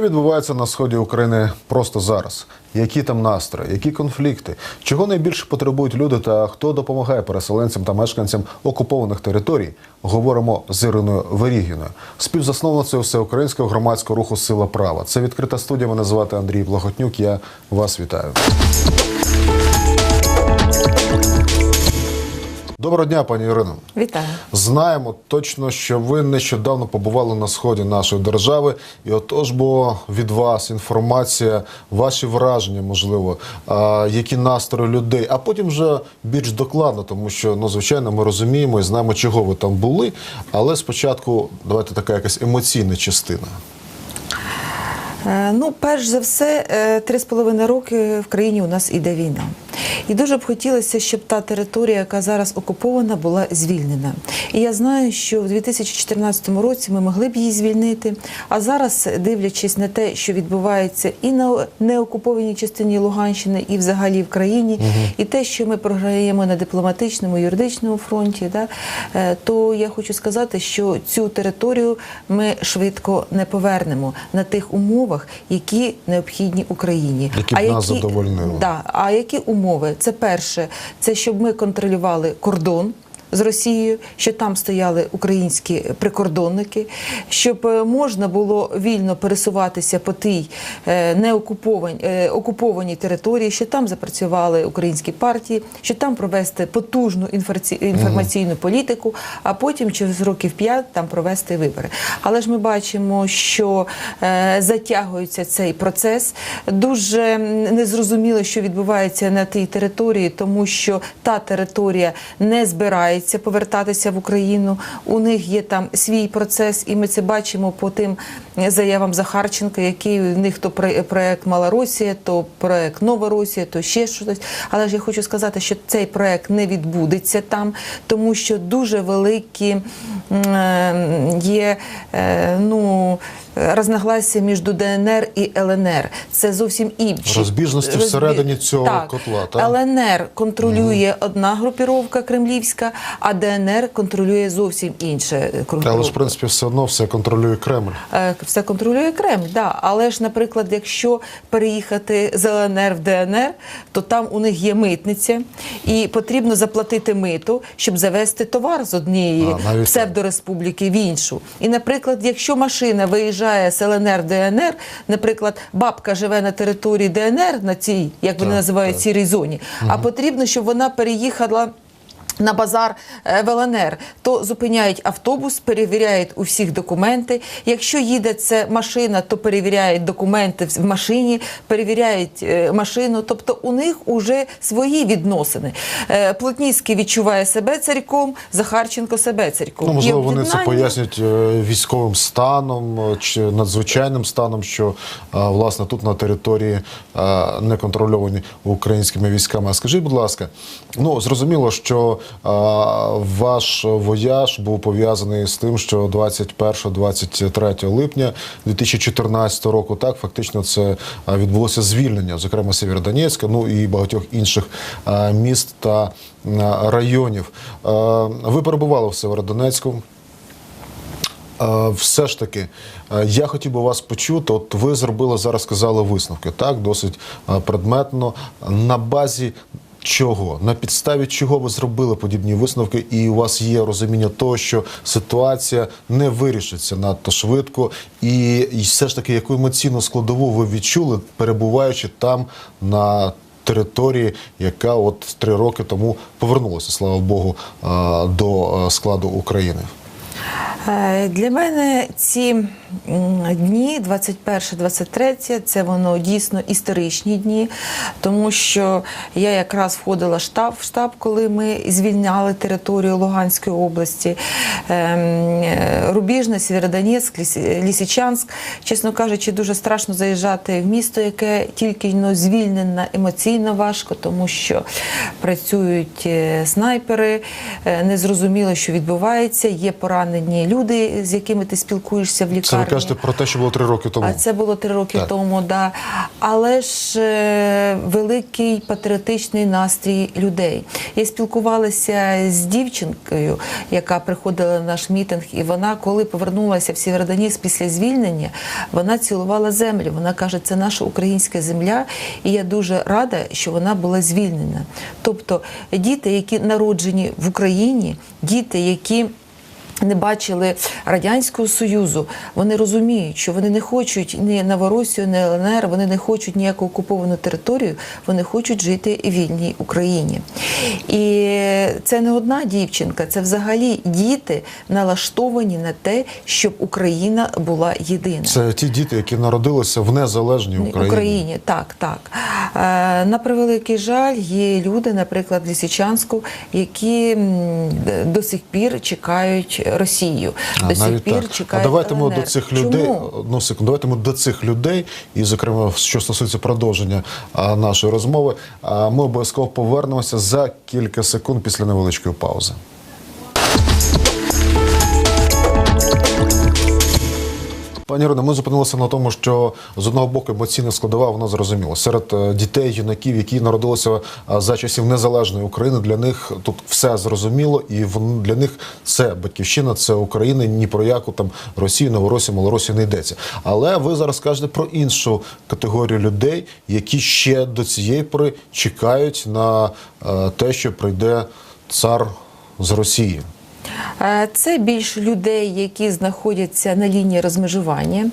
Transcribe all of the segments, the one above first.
Відбувається на сході України просто зараз? Які там настрої, які конфлікти? Чого найбільше потребують люди та хто допомагає переселенцям та мешканцям окупованих територій? Говоримо з Іриною Верігіною, співзасновницею всеукраїнського громадського руху Сила права. Це відкрита студія. Мене звати Андрій Благотнюк. Я вас вітаю. Доброго дня, пані Ірино. Вітаю. Знаємо точно, що ви нещодавно побували на сході нашої держави, і отож, бо від вас інформація, ваші враження, можливо, а, які настрої людей, а потім вже більш докладно, тому що ну звичайно ми розуміємо і знаємо, чого ви там були. Але спочатку давайте така якась емоційна частина. Е, Ну, перш за все, е, три з половиною роки в країні у нас іде війна. І дуже б хотілося, щоб та територія, яка зараз окупована, була звільнена. І я знаю, що в 2014 році ми могли б її звільнити. А зараз, дивлячись на те, що відбувається і на неокупованій частині Луганщини, і взагалі в країні, і те, що ми програємо на дипломатичному, юридичному фронті, да, е, то я хочу сказати, що цю територію ми швидко не повернемо на тих умовах, які необхідні Україні. Які б нас задовольнили. Да, а які умови? Це перше, це щоб ми контролювали кордон. З Росією, що там стояли українські прикордонники, щоб е, можна було вільно пересуватися по тій е, неокупованій е, території, що там запрацювали українські партії, що там провести потужну інформаці- інформаційну політику, а потім через років п'ять там провести вибори. Але ж ми бачимо, що затягується цей процес. Дуже незрозуміло, що відбувається на тій території, тому що та територія не збирається повертатися в Україну. У них є там свій процес, і ми це бачимо по тим заявам Захарченка, який в них то проект Мала Росія, то проект Нова Росія, то ще щось. Але ж я хочу сказати, що цей проект не відбудеться там, тому що дуже великі е, є е, ну. Рознагласся між ДНР і ЛНР. Це зовсім інші Розбіжності всередині цього так. котла, так? ЛНР контролює одна групіровка кремлівська, а ДНР контролює зовсім інша групіровка. Але ж в принципі все одно все контролює Кремль. Е, Все контролює Кремль, да. але ж, наприклад, якщо переїхати з ЛНР в ДНР, то там у них є митниця, і потрібно заплатити мито, щоб завести товар з однієї А, псевдореспубліки в іншу. І, наприклад, якщо машина виїжджає з ЛНР ДНР, наприклад, бабка живе на території ДНР, на цій, як вони Так, називають, так. сірій зоні, а потрібно, щоб вона переїхала. На базар е, в ЛНР, то зупиняють автобус, перевіряють у всіх документи. Якщо їде це машина, то перевіряють документи в машині, перевіряють е, машину. Тобто у них уже свої відносини. Е, Плотніцький відчуває себе царьком, Захарченко себе царьком. Ну, можливо, вони це пояснюють військовим станом чи надзвичайним станом, що власне тут на території не контрольовані українськими військами. А скажіть, будь ласка, ну зрозуміло, що ваш вояж був пов'язаний з тим, що 21-23 липня 2014 року, так фактично це відбулося звільнення, зокрема Сєвєродонецька, ну і багатьох інших міст та районів. Ви перебували в Северодонецьку. Все ж таки, я хотів би вас почути. От ви зробили зараз, сказали висновки, так досить предметно. На базі чого, на підставі чого ви зробили подібні висновки, і у вас є розуміння того, що ситуація не вирішиться надто швидко, і, і все ж таки, яку емоційну складову ви відчули, перебуваючи там на території, яка от три роки тому повернулася, слава Богу, до складу України. Е, Для мене ці дні, 21-23, це воно дійсно історичні дні, тому що я якраз входила в штаб, в штаб, коли ми звільняли територію Луганської області, Ем, е, Рубіжне, Сєвєродонецьк, Лісичанськ. Чесно кажучи, дуже страшно заїжджати в місто, яке тільки ну, звільнено емоційно важко, тому що працюють е, снайпери, незрозуміло, що відбувається, є поранені люди, з якими ти спілкуєшся в лікарні. Це ви кажете про те, що було три роки тому. А це було три роки Так. тому, да. Але ж е, великий патріотичний настрій людей. Я спілкувалася з дівчинкою, яка приходила на наш мітинг, і вона, коли повернулася в Сєвєродонецьк після звільнення, вона цілувала землю. Вона каже, це наша українська земля, і я дуже рада, що вона була звільнена. Тобто діти, які народжені в Україні, діти, які не бачили радянського союзу. Вони розуміють, що вони не хочуть ні Новоросію, ні ЛНР, вони не хочуть ніяку окуповану територію, вони хочуть жити в вільній Україні. І це не одна дівчинка, це взагалі діти налаштовані на те, щоб Україна була єдина. Це ті діти, які народилися в незалежній Україні. Україні, так, так. Е, на превеликий жаль, є люди, наприклад, в Лісичанську, які до сих пір чекають Росію. А, до сих пір так. чекають а давайте ми до цих людей Чому? ну, секунду. Давайте ми до цих людей, і зокрема, що стосується продовження а, нашої розмови, а, ми обов'язково повернемося за кілька секунд після невеличкої паузи. Пані Ірино, ми зупинилися на тому, що з одного боку емоційна складова, вона зрозуміла. Серед е, дітей, юнаків, які народилися е, за часів незалежної України, для них тут все зрозуміло, і для них це батьківщина, це Україна. Ні про яку там Росію, Новоросію, Малоросію не йдеться. Але ви зараз кажете про іншу категорію людей, які ще до цієї пори чекають на е, те, що прийде цар з Росії. Е, Це більш людей, які знаходяться на лінії розмежування.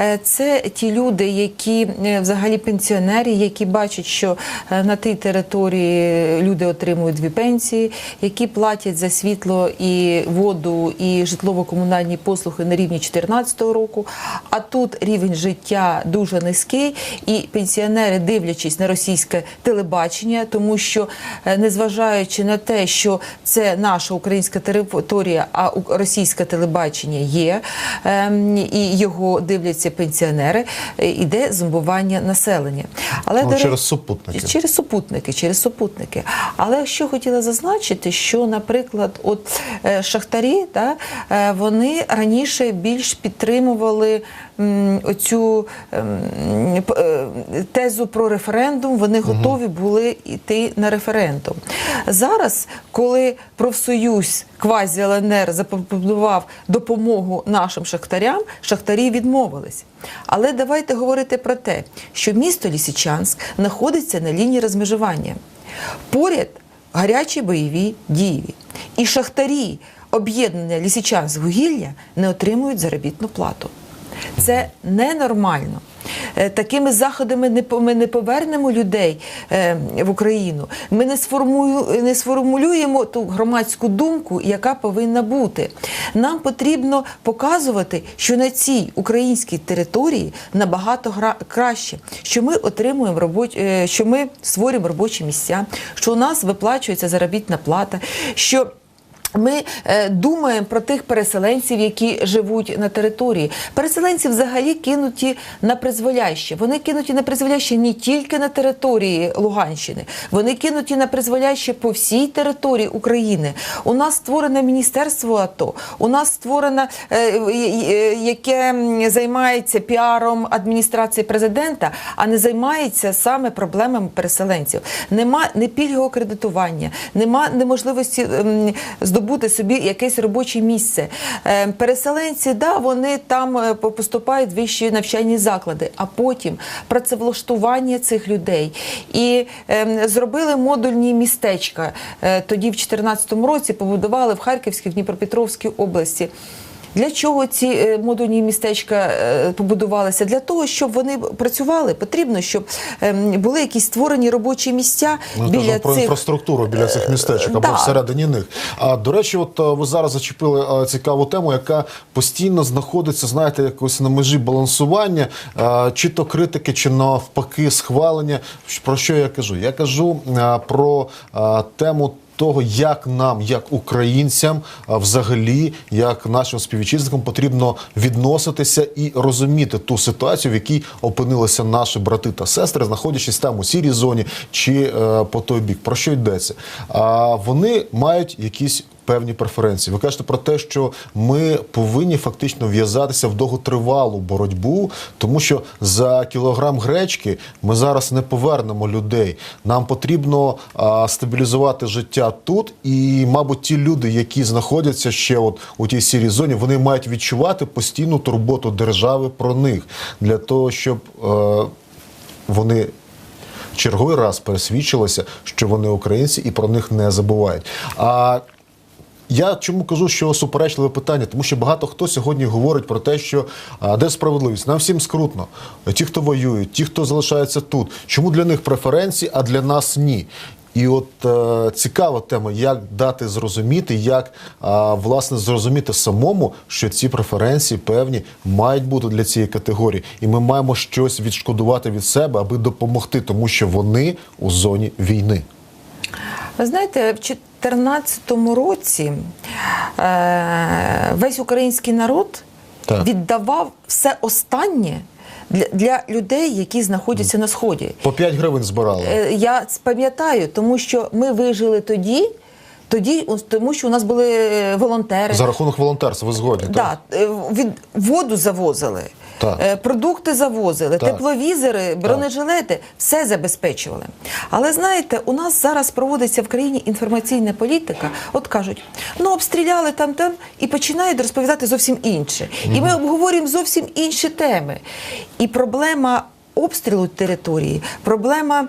Е, Це ті люди, які е, взагалі пенсіонери, які бачать, що на тій території люди отримують дві пенсії, які платять за світло і воду, і житлово-комунальні послуги на рівні 2014 року. А тут рівень життя дуже низький, і пенсіонери, дивлячись на російське телебачення, тому що незважаючи на те, що це наша українська територія, а російське телебачення є, ем, і його дивляться пенсіонери, е, іде зомбування населення. Але Ну, через супутники. Через супутники, через супутники. Але що хотіла зазначити, що, наприклад, от е, шахтарі, да, е, вони раніше більш підтримували оцю ем, е, тезу про референдум, вони готові були йти на референдум. Зараз, коли профсоюз квазі ЛНР запропонував допомогу нашим шахтарям, шахтарі відмовились. Але давайте говорити про те, що місто Лісичанськ знаходиться на лінії розмежування. Поряд гарячі бойові дії. І шахтарі об'єднання Лісичанськвугілля не отримують заробітну плату. Це ненормально. Е, Такими заходами ми не повернемо людей е, в Україну. Ми не сформулюємо ту громадську думку, яка повинна бути. Нам потрібно показувати, що на цій українській території набагато краще, що ми отримуємо робоч... е, що ми створюємо робочі місця, що у нас виплачується заробітна плата. що ми е, думаємо про тих переселенців, які живуть на території. Переселенці взагалі кинуті на призволяще. Вони кинуті на призволяще не тільки на території Луганщини, вони кинуті на призволяще по всій території України. У нас створене міністерство АТО, у нас створено, е, е, яке займається піаром адміністрації президента, а не займається саме проблемами переселенців. Нема не пільгового кредитування, нема неможливості ем, здобути собі якесь робоче місце. Е, Переселенці, да, вони там е, по- поступають в вищі навчальні заклади, а потім працевлаштування цих людей. І ем, зробили модульні містечка. Е, Тоді, в 2014 році, побудували в Харківській, в Дніпропетровській області. Для чого ці е, модульні містечка е, побудувалися? Для того, щоб вони працювали. Потрібно, щоб ем, були якісь створені робочі місця Ми біля про цих інфраструктуру біля цих містечок або да. всередині них. А до речі, от е, ви зараз зачепили е, цікаву тему, яка постійно знаходиться, знаєте, якось на межі балансування, е, чи то критики, чи навпаки, схвалення. Про що я кажу? Я кажу е, про е, тему. Того, як нам, як українцям, взагалі, як нашим співвітчизникам потрібно відноситися і розуміти ту ситуацію, в якій опинилися наші брати та сестри, знаходячись там у сірій зоні чи е, по той бік. Про що йдеться? А вони мають якісь певні преференції. Ви кажете про те, що ми повинні фактично в'язатися в довготривалу боротьбу, тому що за кілограм гречки ми зараз не повернемо людей. Нам потрібно а, стабілізувати життя тут, і, мабуть, ті люди, які знаходяться ще от у тій сірій зоні, вони мають відчувати постійну турботу держави про них для того, щоб е, вони черговий раз пересвідчилися, що вони українці і про них не забувають. А я чому кажу, що суперечливе питання, тому що багато хто сьогодні говорить про те, що а, де справедливість? Нам всім скрутно. Ті, хто воюють, ті, хто залишається тут. Чому для них преференції, а для нас ні? І от е, цікава тема, як дати зрозуміти, як а, власне зрозуміти самому, що ці преференції певні мають бути для цієї категорії, і ми маємо щось відшкодувати від себе, аби допомогти, тому що вони у зоні війни. Ви знаєте, в 2014 році е, весь український народ Так. віддавав все останнє для, для людей, які знаходяться на сході. По 5 гривень збирали. Е, Я пам'ятаю, тому що ми вижили тоді. Тоді, тому що у нас були е, волонтери. За рахунок волонтерства, ви згодні? так? Да, від воду завозили, Так. е, продукти завозили, Так. тепловізори, бронежилети, все забезпечували. Але знаєте, у нас зараз проводиться в країні інформаційна політика. От кажуть, ну обстріляли там там і починають розповідати зовсім інше. І ми обговорюємо зовсім інші теми. І проблема обстрілу території, проблема.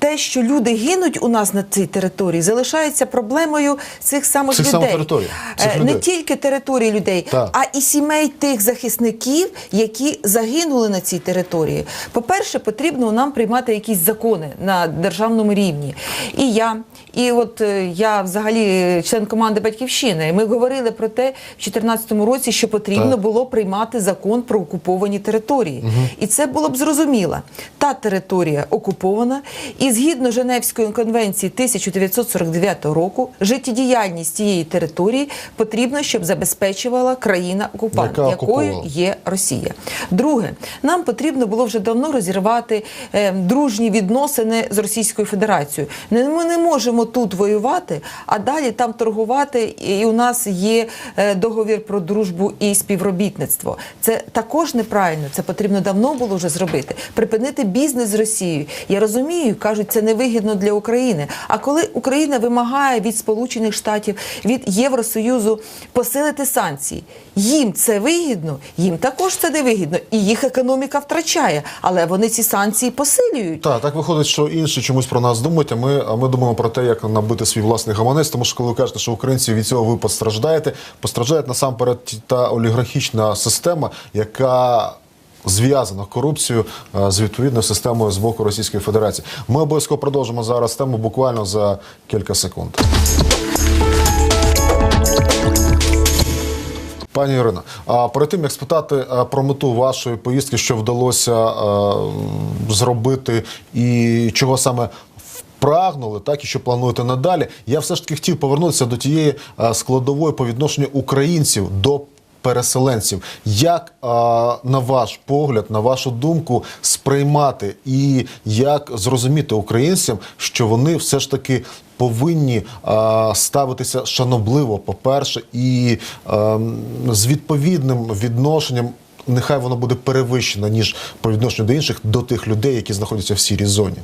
Те, що люди гинуть у нас на цій території, залишається проблемою цих самих Цих людей. територій, цих Е, Не людей. тільки території людей, Так. а і сімей тих захисників, які загинули на цій території. По-перше, потрібно нам приймати якісь закони на державному рівні. І я, і от е, я взагалі член команди Батьківщини. Ми говорили про те в 2014 році, що потрібно Так. було приймати закон про окуповані території. І це було б зрозуміло. Та територія окупована, і згідно Женевської конвенції 1949 року, життєдіяльність цієї території потрібно, щоб забезпечувала країна окупант, Яка якою є Росія. Друге, нам потрібно було вже давно розірвати е, дружні відносини з Російською Федерацією. Не, ми не можемо тут воювати, а далі там торгувати. І у нас є е, договір про дружбу і співробітництво. Це також неправильно. Це потрібно давно було вже зробити. Припинити бізнес з Росією. Я розумію, кажуть, це невигідно для України. А коли Україна вимагає від Сполучених Штатів, від Євросоюзу посилити санкції, їм це вигідно, їм також це не вигідно, і їх економіка втрачає. Але вони ці санкції посилюють. Так, так виходить, що інші чомусь про нас думають, а ми, а ми думаємо про те, як набити свій власний гаманець. Тому що коли ви кажете, що українці від цього ви постраждаєте, постраждає насамперед та олігархічна система, яка зв'язана корупцією е, з відповідною системою з боку Російської Федерації. Ми обов'язково продовжимо зараз тему буквально за кілька секунд. Пані Ірино, а перед тим як спитати е, про мету вашої поїздки, що вдалося е, зробити, і чого саме впрагнули, так і що плануєте надалі, я все ж таки хотів повернутися до тієї е, складової по відношенню українців до. Переселенців, як а, на ваш погляд, на вашу думку, сприймати і як зрозуміти українцям, що вони все ж таки повинні а, ставитися шанобливо, по-перше, і а, з відповідним відношенням. Нехай воно буде перевищено ніж по відношенню до інших, до тих людей, які знаходяться в сірій зоні.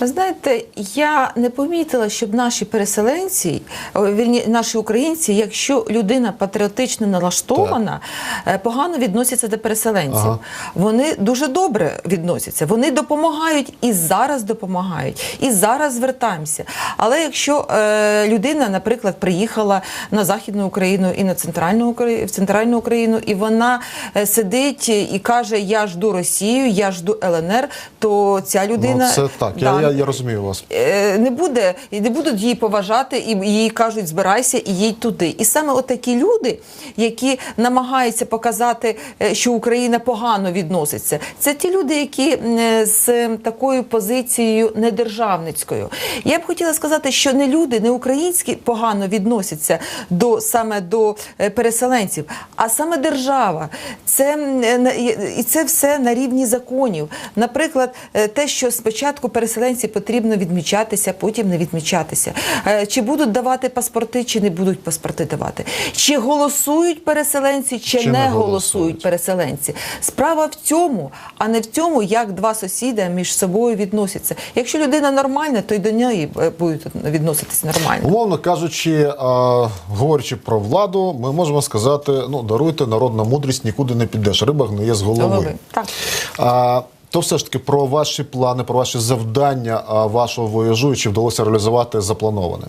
Ви знаєте, я не помітила, щоб наші переселенці, вірні, наші українці, якщо людина патріотично налаштована, е, погано відносяться до переселенців. Ага. Вони дуже добре відносяться. Вони допомагають і зараз допомагають, і зараз звертаємося. Але якщо е, людина, наприклад, приїхала на Західну Україну і на центральну Україну, в центральну Україну, і вона е, сидить і каже: Я жду Росію, я жду ЛНР, то ця людина ну, це так. Да, Я, я, я розумію вас. е, не буде і не будуть її поважати, і їй кажуть, збирайся і їдь туди. І саме от такі люди, які намагаються показати, е, що Україна погано відноситься, це ті люди, які е, з такою позицією недержавницькою. Я б хотіла сказати, що не люди, не українські погано відносяться до саме до е, переселенців, а саме держава. Це е, і це все на рівні законів. Наприклад, е, те, що спочатку переселенці переселенці потрібно відмічатися, потім не відмічатися. Е, Чи будуть давати паспорти, чи не будуть паспорти давати? Чи голосують переселенці, чи, Чи не, не голосують голосують? переселенці? Справа в цьому, а не в тому, як два сусіди між собою відносяться. Якщо людина нормальна, то й до неї е, будуть відноситись нормально. Умовно кажучи, а, говорячи про владу, ми можемо сказати: ну даруйте народна мудрість, нікуди не підеш. Риба гниє з голови. Голови. Так. А, то все ж таки про ваші плани, про ваші завдання вашого вояжу, чи вдалося реалізувати заплановане?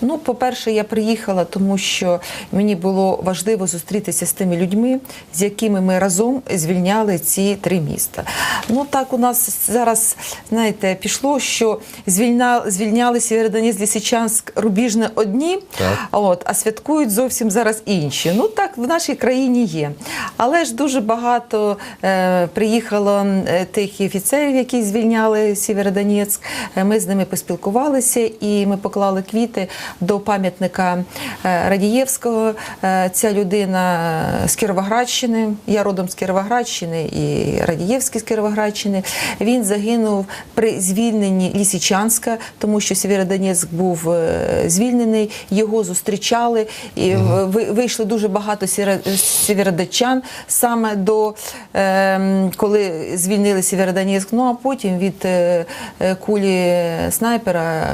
Ну, по-перше, я приїхала, тому що мені було важливо зустрітися з тими людьми, з якими ми разом звільняли ці три міста. Ну так у нас зараз, знаєте, пішло, що звільня, звільняли Сєвєродонецьк, Лисичанськ, Рубіжне одні, Так. от, а святкують зовсім зараз інші. Ну так в нашій країні є. Але ж дуже багато е, приїхало е, тих офіцерів, які звільняли Сєвєродонецьк. Е, Ми з ними поспілкувалися і ми поклали квіти до пам'ятника е, Радієвського. Е, Ця людина з Кіровоградщини. Я родом з Кіровоградщини і Радієвський з Кіровоградщини. Він загинув при звільненні Лісичанська, тому що Сєвєродонецьк був е, звільнений. Його зустрічали і ви- вийшли дуже багато сєвєро- сєвєродончан саме до е, коли звільнили Сєвєродонецьк. Ну а потім від е, е, кулі снайпера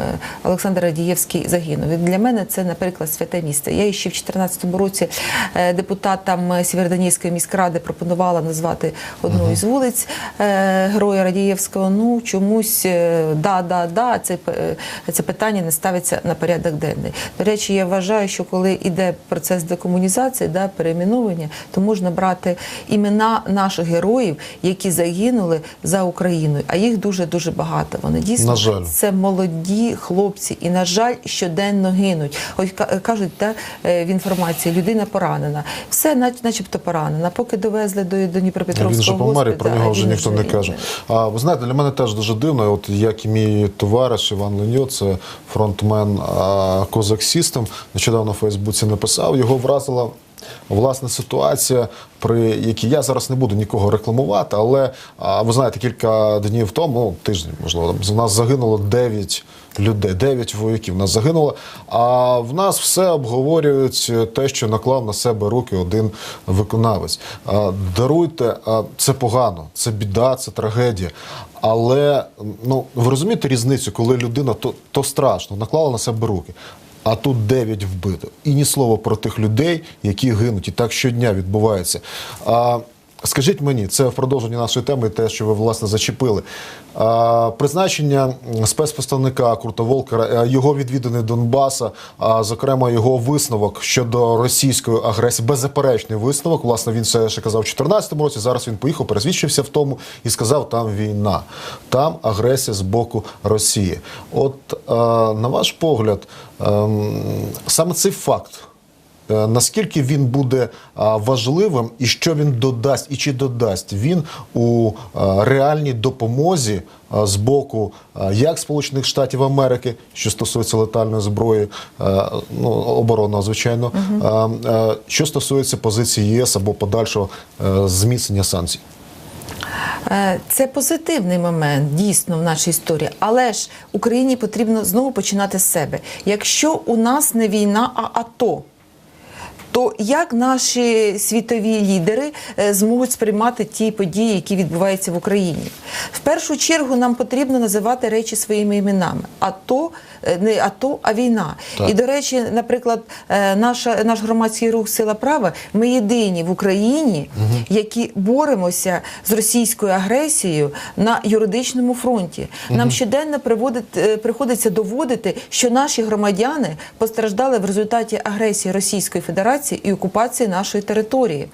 Олександр Радієвський загинув. І для мене це, наприклад, святе місце. Я ще в 2014 році е, депутатам Сєвєродонецької міськради пропонувала назвати одну із вулиць е, Героя Радієвського. Ну чомусь е, да, да, да, це, це питання не ставиться на порядок денний. До речі, я вважаю, що коли йде процес декомунізації, да, перейменування, то можна брати імена наших героїв, які загинули за Україною. А їх дуже дуже багато. Вони дійсно На жаль. це молоді хлопці, і на жаль, щоденно гинуть. Ось ка- кажуть, та е, в інформації людина поранена, все, начебто поранена. Поки довезли до, до Дніпропетровського Він же помер, і про нього вже ніхто не каже. А ви знаєте, для мене теж дуже дивно, от як і мій товариш Іван Леньо, це фронтмен а, Козак System, нещодавно в Фейсбуці написав. Його вразила власна ситуація, при якій я зараз не буду нікого рекламувати, але ви знаєте, кілька днів тому, тиждень, можливо, в нас загинуло 9 людей, 9 вояків нас загинуло. А в нас все обговорюють те, що наклав на себе руки один виконавець. Даруйте, це погано, це біда, це трагедія. Але ну ви розумієте різницю, коли людина то, то страшно наклала на себе руки. А тут 9 вбито. І ні слова про тих людей, які гинуть, і так щодня відбувається. А, скажіть мені, це в продовженні нашої теми, те, що ви власне зачепили. А, призначення м, спецпредставника Курта Волкера, е, його відвідини Донбаса, а зокрема його висновок щодо російської агресії, беззаперечний висновок. Власне, він це ще казав у 2014 році. Зараз він поїхав, пересвідчився в тому і сказав: там війна, там агресія з боку Росії. От е, на ваш погляд, ем, саме цей факт. Е, Наскільки він буде важливим, і що він додасть, і чи додасть він у реальній допомозі з боку як Сполучених Штатів Америки, що стосується летальної зброї, ну оборонного, звичайно, а, що стосується позиції ЄС або подальшого зміцнення санкцій? Е, Це позитивний момент дійсно в нашій історії, але ж Україні потрібно знову починати з себе. Якщо у нас не війна, а АТО. То як наші світові лідери е, зможуть сприймати ті події, які відбуваються в Україні? В першу чергу нам потрібно називати речі своїми іменами. А е, не АТО, а війна. Так. І до речі, наприклад, е, наша наш громадський рух Сила права. Ми єдині в Україні, які боремося з російською агресією на юридичному фронті. Нам щоденно е, приходиться доводити, що наші громадяни постраждали в результаті агресії Російської Федерації і окупації нашої території.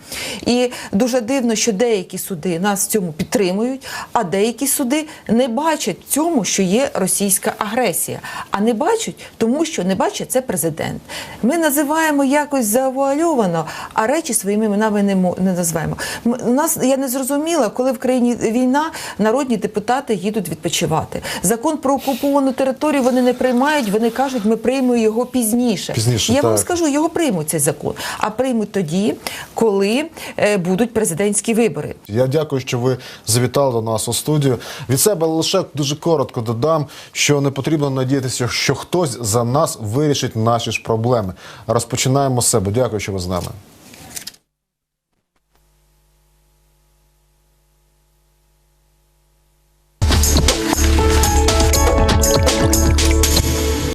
І дуже дивно, що деякі суди нас в цьому підтримують, а деякі суди не бачать в цьому, що є російська агресія. А А не бачать, тому що не бачить це президент. Ми називаємо якось завуальовано, а речі своїми іменами не, не називаємо. У нас я не зрозуміла, коли в країні війна, народні депутати їдуть відпочивати. Закон про окуповану територію вони не приймають. Вони кажуть, ми приймемо його пізніше. Пізніше, я вам скажу, його приймуть цей закон, а приймуть тоді, коли е, будуть президентські вибори. Я дякую, що ви завітали до нас у студію. Від себе лише дуже коротко додам, що не потрібно надіятися, що хтось за нас вирішить наші ж проблеми. Розпочинаємо з себе. Дякую, що ви з нами.